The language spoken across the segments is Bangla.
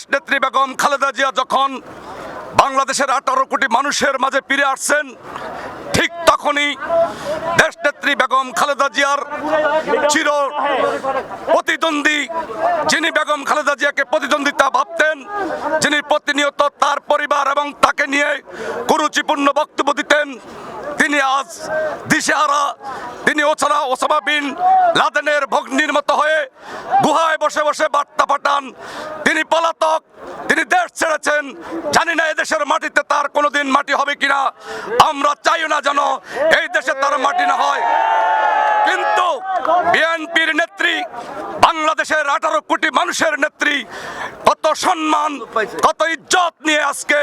দেশ নেত্রী বেগম খালেদা জিয়া যখন বাংলাদেশের আঠারো কোটি মানুষের মাঝে ফিরে আসছেন, ঠিক তখনই দেশ নেত্রী বেগম খালেদা জিয়ার চির প্রতিদ্বন্দ্বী যিনি বেগম খালেদা জিয়াকে প্রতিদ্বন্দ্বিতা ভাবতেন, যিনি প্রতিনিয়ত তার পরিবার এবং তাকে নিয়ে কুরুচিপূর্ণ বক্তব্য দিতেন, তিনি আজ দিশেহারা, তিনি ওছাড়া ওসামা বিন লাদেনের ভগ্নির মতো হয়ে গুহায় বসে বসে বার্তা পাঠান। তিনি পলাতক, তিনি দেশ ছেড়েছেন, জানি না এদেশের মাটিতে তার কোনোদিন মাটি হবে কিনা, আমরা চাইও না যেন এই দেশে তার মাটি না হয়। কিন্তু বিএনপির নেত্রী, বাংলাদেশের আঠারো কোটি মানুষের নেত্রী, কত সম্মান, কত ইজ্জত নিয়ে আজকে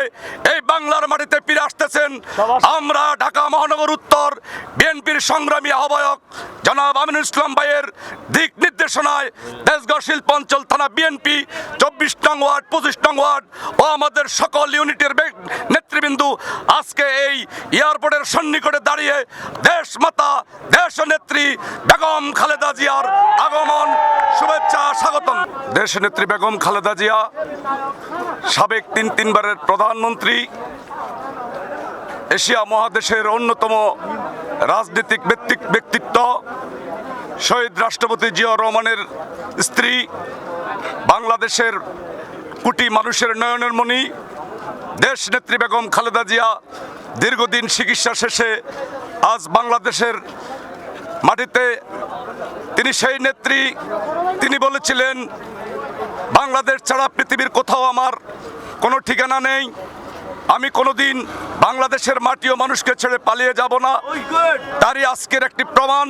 এই বাংলার মাটিতে ফিরে আসতেছেন। আমরা ঢাকা মহানগর উত্তর বিএনপির সংগ্রামী আহ্বায়ক জনাব আমিনুল ইসলাম ভাইয়ের দিক নির্দেশনায় দেশগড় শিল্পাঞ্চল থানা বিএনপি, চব্বিশ নং ওয়ার্ড, পঁচিশ নং ওয়ার্ড ও আমাদের সকল ইউনিটের নেতৃবৃন্দু আজকে এই এয়ারপোর্টের সন্নিকটে দাঁড়িয়ে দেশ মাতা খালেদা জিয়ার আগমন, শুভেচ্ছা, স্বাগতম। দেশ নেত্রী বেগম খালেদা জিয়া, সাবেক তিন তিনবারের প্রধানমন্ত্রী, এশিয়া মহাদেশের অন্যতম রাজনৈতিক ব্যক্তি- ব্যক্তিত্ব, শহীদ রাষ্ট্রপতি জিয়া রহমানের স্ত্রী, বাংলাদেশের কোটি মানুষের নয়নের মণি, দেশ নেত্রী বেগম খালেদা জিয়া দীর্ঘদিন চিকিৎসা শেষে আজ বাংলাদেশের মাটিতে তিনি সেই নেত্রী, তিনি বলেছিলেন, বাংলাদেশ ছাড়া পৃথিবীর কোথাও আমার কোনো ঠিকানা নেই। আমি কোনোদিন বাংলাদেশের মাটি ও মানুষকে ছেড়ে পালিয়ে যাব না। তারই আজকের একটি প্রমাণ।